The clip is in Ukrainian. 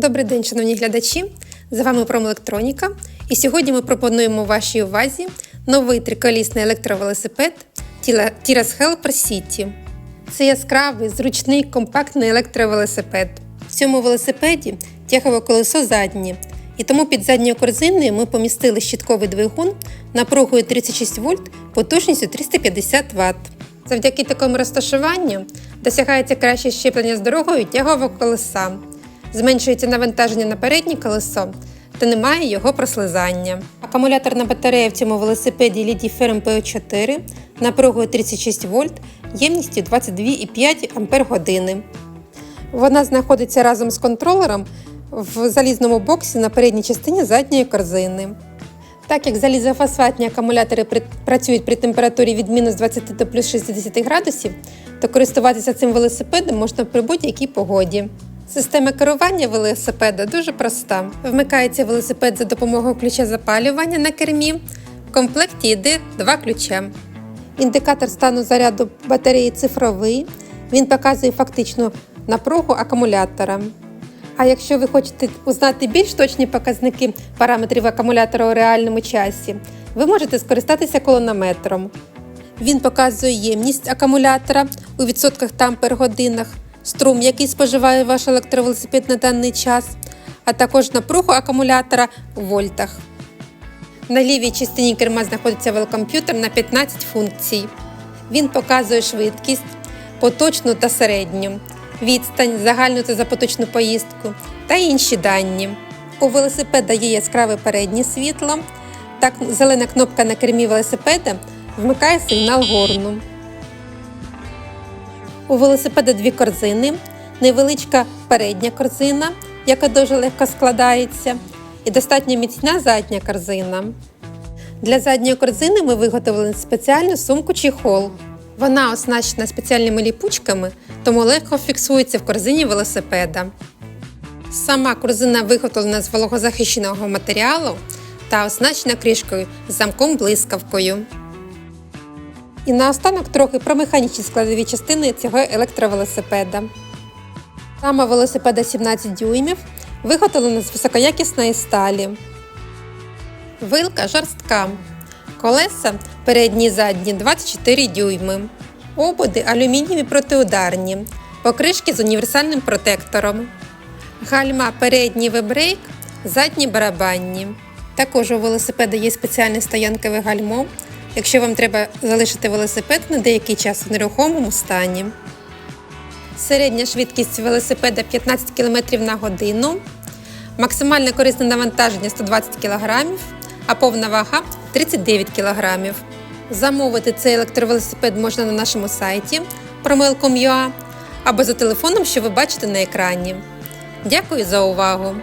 Добрий день, шановні глядачі! З вами Промелектроніка. І сьогодні ми пропонуємо вашій увазі новий триколісний електровелосипед Tiras Helper City. Це яскравий, зручний, компактний електровелосипед. В цьому велосипеді тягове колесо заднє, і тому під задньою корзиною ми помістили щитковий двигун напругою 36 вольт потужністю 350 Вт. Завдяки такому розташуванню досягається краще щеплення з дорогою тягового колеса, зменшується навантаження на переднє колесо та немає його прослизання. Акумуляторна батарея в цьому велосипеді LidiFerm PO4 напругою 36 вольт ємністю 22,5 Ах. Вона знаходиться разом з контролером в залізному боксі на передній частині задньої корзини. Так як залізофосфатні акумулятори працюють при температурі від мінус 20 до плюс 60 градусів, то користуватися цим велосипедом можна при будь-якій погоді. Система керування велосипеда дуже проста. Вмикається велосипед за допомогою ключа запалювання на кермі. В комплекті йде два ключа. Індикатор стану заряду батареї цифровий. Він показує фактичну напругу акумулятора. А якщо ви хочете узнати більш точні показники параметрів акумулятора у реальному часі, ви можете скористатися колонометром. Він показує ємність акумулятора у відсотках та ампер-годинах, струм, який споживає ваш електровелосипед на даний час, а також напругу акумулятора у вольтах. На лівій частині керма знаходиться велокомп'ютер на 15 функцій. Він показує швидкість, поточну та середню, відстань, загальну та запоточну поїздку та інші дані. У велосипеда є яскраве переднє світло. Так, зелена кнопка на кермі велосипеда вмикає сигнал горну. У велосипеда дві корзини, невеличка передня корзина, яка дуже легко складається, і достатньо міцна задня корзина. Для задньої корзини ми виготовили спеціальну сумку чехол. Вона оснащена спеціальними ліпучками, тому легко фіксується в корзині велосипеда. Сама корзина виготовлена з вологозахищеного матеріалу та оснащена кришкою з замком блискавкою. І наостанок трохи про механічні складові частини цього електровелосипеда. Рама велосипеда 17 дюймів, виготовлена з високоякісної сталі. Вилка жорстка. Колеса передні і задні 24 дюйми. Ободи алюмінієві протиударні. Покришки з універсальним протектором. Гальма передній вебрейк, задні барабанні. Також у велосипеда є спеціальне стоянкове гальмо, якщо вам треба залишити велосипед на деякий час в нерухомому стані. Середня швидкість велосипеда 15 км на годину. Максимальне корисне навантаження 120 кг, а повна вага 39 кг. Замовити цей електровелосипед можна на нашому сайті promel.com.ua або за телефоном, що ви бачите на екрані. Дякую за увагу!